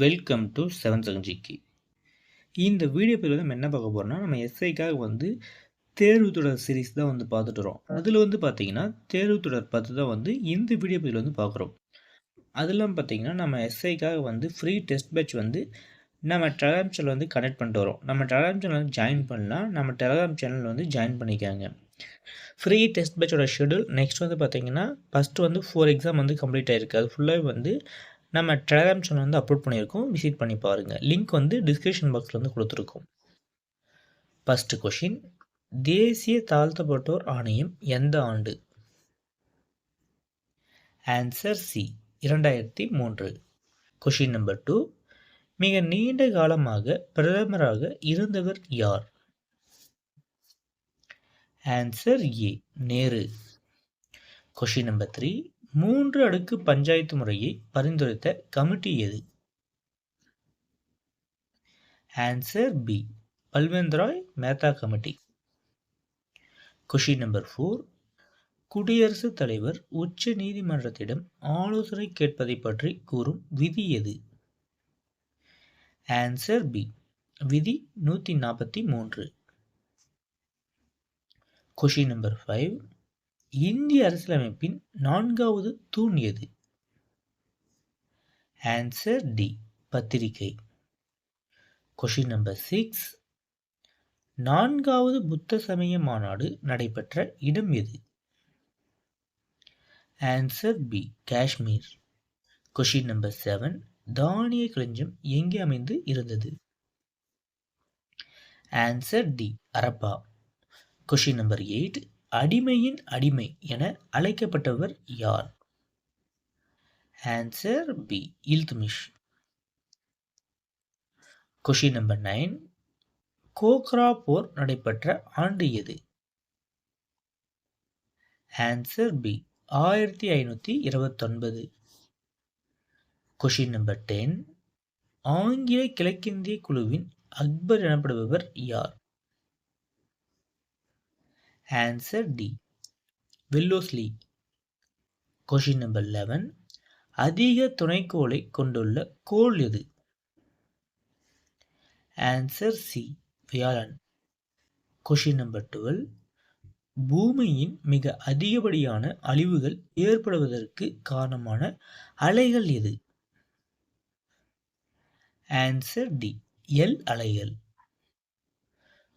Welcome to seven second இந்த video பதிவில் நம்ம என்ன பார்க்க போகிறோம்னா நம்ம எஸ்ஐக்காக வந்து தேர்வு தொடர் சீரீஸ் தான் வந்து பார்த்துட்டு வரோம். அதில் வந்து பார்த்தீங்கன்னா தேர்வு தொடர் பார்த்து தான் வந்து இந்த வீடியோ பதிவில் வந்து பார்க்குறோம். அதெல்லாம் பார்த்தீங்கன்னா நம்ம எஸ்ஐக்காக வந்து ஃப்ரீ டெஸ்ட் பேட்ச் வந்து நம்ம டெலகிராம் சேனல் வந்து கனெக்ட் பண்ணிட்டு வரோம். நம்ம டெலகிராம் சேனல் வந்து ஜாயின் பண்ணலாம் நம்ம டெலகிராம் சேனல் வந்து ஜாயின் பண்ணிக்காங்க. ஃப்ரீ டெஸ்ட் பேட்சோட ஷெடியூல் நெக்ஸ்ட் வந்து பார்த்தீங்கன்னா ஃபஸ்ட்டு வந்து ஃபோர் எக்ஸாம் வந்து கம்ப்ளீட் ஆகிருக்கு அது ஃபுல்லாகவே வந்து நம்ம டெலகிராம் சேனல் வந்து அப்லோட் பண்ணியிருக்கோம். விசிட் பண்ணி பாருங்கள் லிங்க் வந்து டிஸ்கிரிப்ஷன் பாக்ஸில் வந்து கொடுத்துருக்கோம். ஃபஸ்ட்டு கொஷின் தேசிய தாழ்த்தப்பட்டோர் ஆணையம் எந்த ஆண்டு? ஆன்சர் சி இரண்டாயிரத்தி மூன்று. கொஷின் நம்பர் டூ மிக நீண்ட காலமாக பிரதமராக இருந்தவர் யார்? Answer A Nehru. Question number three மூன்று அடுக்கு பஞ்சாயத்து முறையை பரிந்துரைத்த கமிட்டி எது? Answer B Balwantrai Mehta committee. Question number four குடியரசுத் தலைவர் உச்ச நீதிமன்றத்திடம் ஆலோசனை கேட்பதை பற்றி கூறும் விதி எது? ஆன்சர் பி விதி நூற்றி நாற்பத்தி மூன்று. கொஷின் நம்பர் ஃபைவ் இந்திய அரசியலமைப்பின் நான்காவது தூண் எது? ஆன்சர் டி பத்திரிகை. கொஷின் நம்பர் சிக்ஸ் நான்காவது புத்த சமய மாநாடு நடைபெற்ற இடம் எது? Answer B Kashmir. Question number seven தானிய களஞ்சியம் எங்கே அமைந்து இருந்தது? Answer D Harappa. Question number eight அடிமையின் அடிமை என அழைக்கப்பட்டவர் யார்? Answer B Iltutmish. Question number nine Ghaghra போர் நடைபெற்ற ஆண்டு எது? ஆன்சர் பி ஆயிரத்தி ஐநூற்றி இருபத்தொன்பது. கொஷின் நம்பர் டென் ஆங்கில கிழக்கிந்திய குழுவின் அக்பர் எனப்படுபவர் யார்? Answer D Wellesley question number eleven அதிக துணைக்கோளை கொண்டுள்ள கோள் எது? ஆன்சர் சி வியாழன் கொஷின் நம்பர் டுவெல் பூமியின் மிக அதிகப்படியான அழிவுகள் ஏற்படுவதற்கு காரணமான அலைகள் எது? ஆன்சர் டி எல் அலைகள்.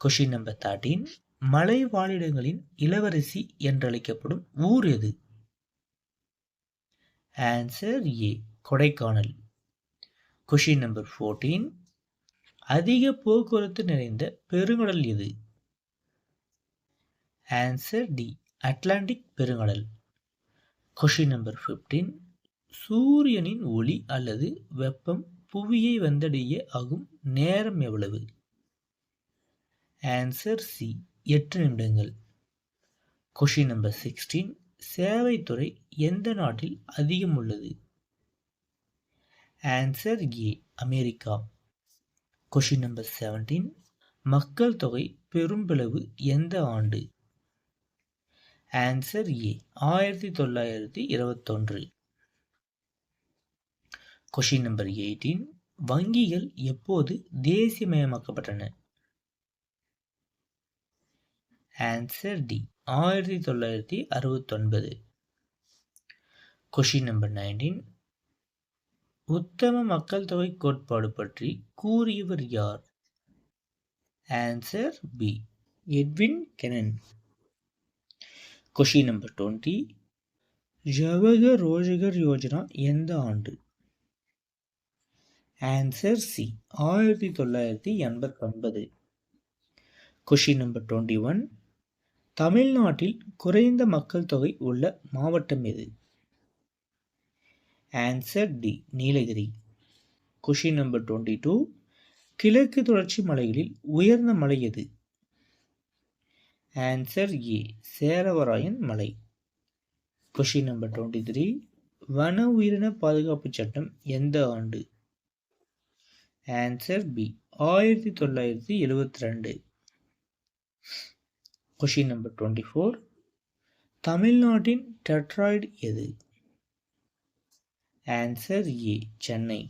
கொஷின் நம்பர் தேர்ட்டீன் மலை வாழிடங்களின் இளவரசி என்றழைக்கப்படும் ஊர் எது? Answer A Kodaikanal. Question number fourteen அதிக போக்குவரத்து நிறைந்த பெருங்கடல் எது? ஆன்சர் டி அட்லாண்டிக் பெருங்கடல். கொஷின் நம்பர் ஃபிஃப்டீன் சூரியனின் ஒளி அல்லது வெப்பம் புவியை வந்தடைய ஆகும் நேரம் எவ்வளவு? ஆன்சர் சி எட்டு நிமிடங்கள். கொஷின் நம்பர் சிக்ஸ்டீன் சேவைத்துறை எந்த நாட்டில் அதிகம் உள்ளது? Answer A America. Question number seventeen மக்கள் தொகை பெரும்பளவு எந்த ஆண்டு? ஆன்சர் ஏ ஆயிரத்தி தொள்ளாயிரத்தி இருபத்தொன்று. கொஷின் நம்பர் எயிட்டீன் வங்கிகள் எப்போது தேசியமயமாக்கப்பட்டன? ஆன்சர் டி ஆயிரத்தி தொள்ளாயிரத்தி அறுபத்தொன்பது. கொஷின் நம்பர் நைன்டீன் உத்தம மக்கள் தொகை கோட்பாடு பற்றி கூறியவர் யார்? Answer B Edwin Cannan question number twenty Jawahar Rozgar Yojana எந்த ஆண்டு? ஆன்சர் சி ஆயிரத்தி தொள்ளாயிரத்தி எண்பத்தொன்பது. கொஷின் நம்பர் டுவெண்ட்டி ஒன் தமிழ்நாட்டில் குறைந்த மக்கள் தொகை உள்ள மாவட்டம் எது? Answer D Nilgiri. Question number twenty two கிழக்கு தொடர்ச்சி மலைகளில் உயர்ந்த மலை எது? ஆன்சர் ஏ சேரவராயன் மலை. கொஷின் நம்பர் டுவெண்ட்டி த்ரீ வன உயிரின பாதுகாப்பு சட்டம் எந்த ஆண்டு? ஆன்சர் பி ஆயிரத்தி தொள்ளாயிரத்தி எழுபத்தி ரெண்டு. கொஷின் நம்பர் டுவெண்ட்டி ஃபோர் தமிழ்நாட்டின் டெட்ராய்டு எது? Answer A Chennai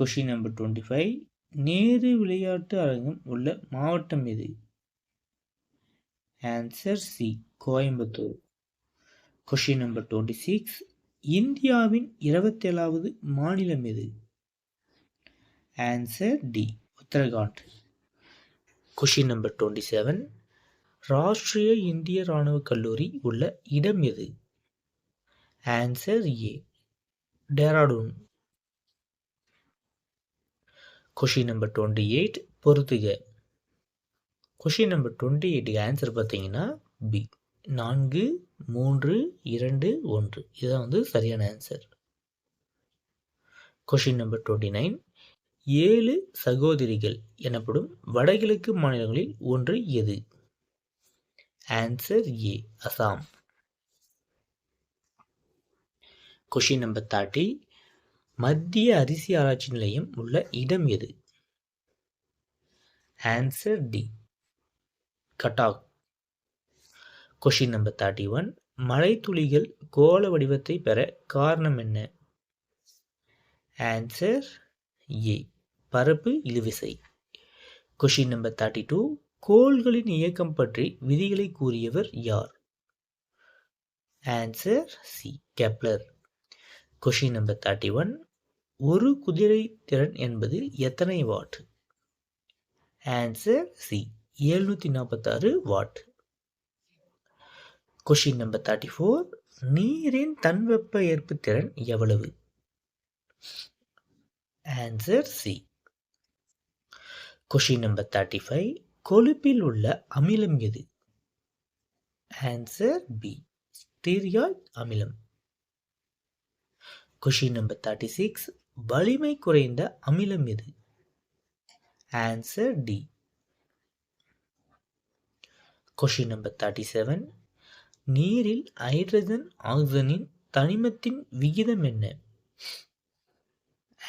question number twenty five Nehru விளையாட்டு அரங்கம் உள்ள மாவட்டம் எது? Answer C Coimbatore. Question number twenty six இந்தியாவின் இருபத்தேழாவது மாநிலம் எது? Answer D Uttarakhand. Question number twenty seven Rashtriya இந்திய இராணுவ கல்லூரி உள்ள இடம் எது? Answer A Dehradun question number twenty eight பொறுத்துக கொஷின் நம்பர் டுவெண்ட்டி எயிட்டுக்கு ஆன்சர் பார்த்தீங்கன்னா பி நான்கு மூன்று இரண்டு ஒன்று. இதுதான் வந்து சரியான answer question number twenty nine ஏழு சகோதரிகள் எனப்படும் வடகிழக்கு மாநிலங்களில் ஒன்று எது? Answer A Assam question number thirty மத்திய அரிசி ஆராய்ச்சி நிலையம் உள்ள இடம் எது? Answer D Cuttack question number thirty one மழை துளிகள் கோள வடிவத்தை பெற காரணம் என்ன? ஆன்சர் ஏ பரப்பு இழுவிசை. கொஷின் நம்பர் தேர்ட்டி டூ கோள்களின் இயக்கம் பற்றி விதிகளை கூறியவர் யார்? Answer C Kepler question number thirty one ஒரு குதிரை திறன் என்பது எத்தனை வாட்? ஆன்சர் சி எழுநூற்றி நாற்பத்தாறு watt. Question number thirty four நீரின் தன்வெப்ப ஏற்பு திறன் எவ்வளவு? Answer C question number thirty five கொழுப்பில் உள்ள அமிலம் எது? ஆன்சர் பி ஸ்டீரியாய்ட் அமிலம். கொஷின் நம்பர் தேர்ட்டி சிக்ஸ் வலிமை குறைந்த அமிலம் எது? Answer D question number thirty seven நீரில் ஹைட்ரஜன் ஆக்சிஜனின் தனிமத்தின் விகிதம் என்ன?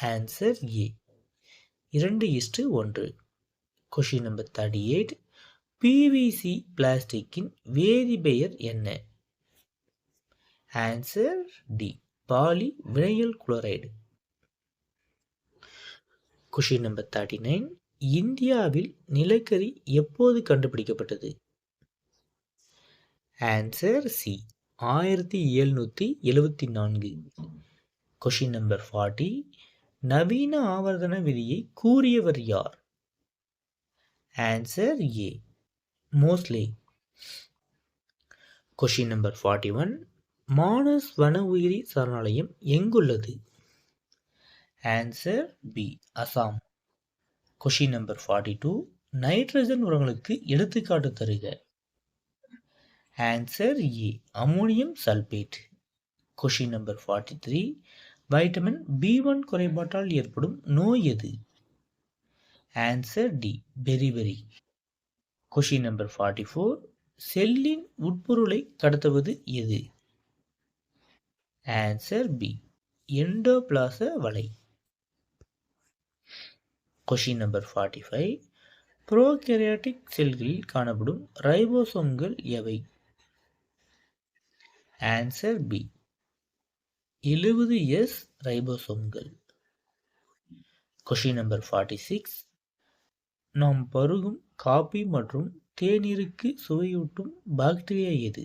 ஆன்சர் ஏ இரண்டு இஸ்டு ஒன்று. Question number thirty eight PVC பிளாஸ்டிக்கின் வேதிப்பெயர் என்ன? Answer D polyvinyl chloride. Question number thirty nine இந்தியாவில் நிலக்கரி எப்போது கண்டுபிடிக்கப்பட்டது? ஆன்சர் சி ஆயிரத்தி எழுநூற்றி எழுபத்தி நான்கு. கொஷின் நம்பர் ஃபார்ட்டி நவீன ஆவர்த்தன விதியை கூறியவர் யார்? Answer A Moseley question number forty one Manas வன உயிரி சரணாலயம் எங்குள்ளது? Answer B Assam question number forty two nitrogen உரங்களுக்கு எடுத்துக்காட்டு தருக. Answer A ammonium sulphate question number forty three vitamin B one குறைபாட்டால் ஏற்படும் நோய் எது? Answer D beriberi question number forty four செல்லின் உட்பொருளை கடத்துவது எது? ஆன்சர் பி எண்டோபிளாச வலை question number forty five prokaryotic செல்களில் காணப்படும் ரைபோசோம்கள் எவை? ஆன்சர் பி எழுபது எஸ் ரைபோசோம்கள். கொஷின் நம்பர் ஃபார்ட்டி சிக்ஸ் நாம் பருகும் காபி மற்றும் தேநீருக்கு சுவையூட்டும் பாக்டீரியா எது?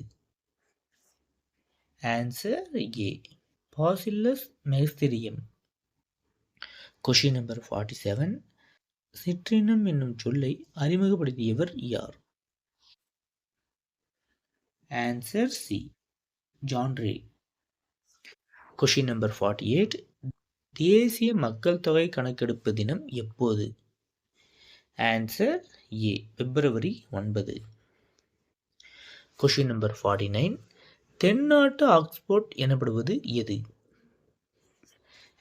Answer A bacillus megaterium question number forty seven சிற்றினம் என்னும் சொல்லை அறிமுகப்படுத்தியவர் யார்? Answer C John Ray question number forty eight தேசிய மக்கள் தொகை கணக்கெடுப்பு தினம் எப்போது? ஆன்சர் ஏ பிப்ரவரி ஒன்பது. கொஷின் நம்பர் ஃபார்ட்டி நைன் தென்னாட்டு ஆக்ஸ்போர்ட் எனப்படுவது எது?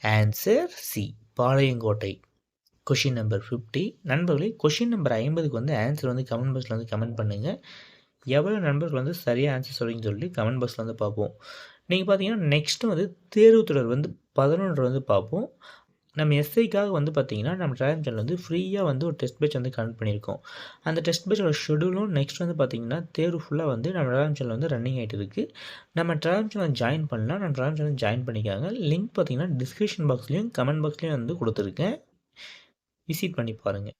Answer C Palayamkottai. Question number fifty நண்பர்களே கொஷின் நம்பர் ஐம்பதுக்கு வந்து ஆன்சர் வந்து கமெண்ட் பாக்ஸில் வந்து கமெண்ட் பண்ணுங்கள் எவ்வளோ நண்பர்கள் வந்து சரியாக ஆன்சர் சொல்லிங்கன்னு சொல்லி கமெண்ட் பாக்ஸில் வந்து பார்ப்போம். நீங்கள் பார்த்தீங்கன்னா நெக்ஸ்ட்டு வந்து தேர்வு தொடர் வந்து பதினொன்று வந்து பார்ப்போம். நம்ம எஸ்ஐக்காக வந்து பார்த்தீங்கன்னா நம்ம டெலிகிராம் சேனல் வந்து ஃப்ரீயாக வந்து ஒரு டெஸ்ட் பேட்ச் வந்து கனெக்ட் பண்ணியிருக்கோம். அந்த டெஸ்ட் பேட்சோட ஷெடியூலும் நெக்ஸ்ட் வந்து பார்த்திங்கன்னா தேர்வு ஃபுல்லாக வந்து நம்ம டெலிகிராம் சேனல் வந்து ரன்னிங் ஆகிட்டு இருக்குது நம்ம டெலிகிராம் சேனல் ஜாயின் பண்ணலாம். நம்ம டெலிகிராம் சேனல் ஜாயின் பண்ணிக்காங்க. லிங்க் பார்த்தீங்கன்னா டிஸ்கிரிப்ஷன் பாக்ஸ்லேயும் கமெண்ட் பாக்ஸ்லேயும் வந்து கொடுத்துருக்கேன். விசிட் பண்ணி பாருங்கள்